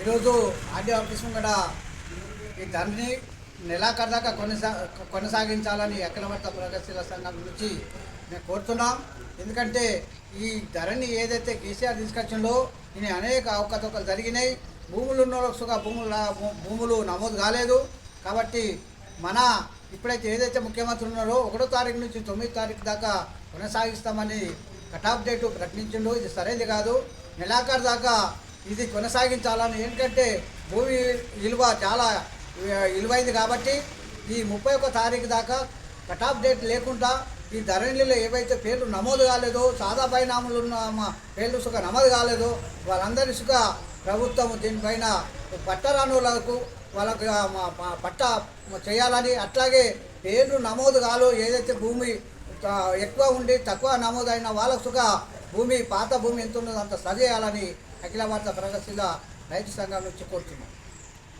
ఈరోజు RD office ముంగట ఈ ధరని నెలాఖరు దాకా కొనసా కొనసాగించాలని అఖిలవర్త ప్రగతిశీల సంఘం నుంచి మేము కోరుతున్నాం. ఎందుకంటే ఈ ధరని ఏదైతే కేసీఆర్ తీసుకొచ్చిందో ఇన్ని అనేక అవకతవకలు జరిగినాయి. భూములు ఉన్న వాళ్ళకు భూములు భూములు నమోదు కాలేదు. కాబట్టి మన ఇప్పుడైతే ఏదైతే ముఖ్యమంత్రి ఉన్నారో ఒకటో తారీఖు నుంచి తొమ్మిది తారీఖు దాకా కొనసాగిస్తామని కటాఫ్ డేటు ప్రకటించిండు. ఇది సరైనది కాదు. నెలాఖరు దాకా ఇది కొనసాగించాలని. ఎందుకంటే భూమి విలువ చాలా విలువైంది కాబట్టి ఈ ముప్పై ఒక్క తారీఖు దాకా కటాఫ్ డేట్ లేకుండా ఈ ధరణిలో ఏవైతే పేర్లు నమోదు కాలేదో సాదా పరిణామాలు ఉన్న మా పేర్లు సుఖ నమోదు కాలేదో వాళ్ళందరి సుఖ ప్రభుత్వం దీనిపైన పట్టరానులకు వాళ్ళకు మా- పట్ట చేయాలని. అట్లాగే పేర్లు నమోదు కాలో ఏదైతే భూమి ఎక్కువ ఉండి తక్కువ నమోదైన వాళ్ళకు సుఖ భూమి పాత భూమి ఎంత ఉన్నదో అంత సరిచేయాలని అఖిల భారత ప్రగతిశీల రైతు సంఘం నుంచి కోరుతున్నాం.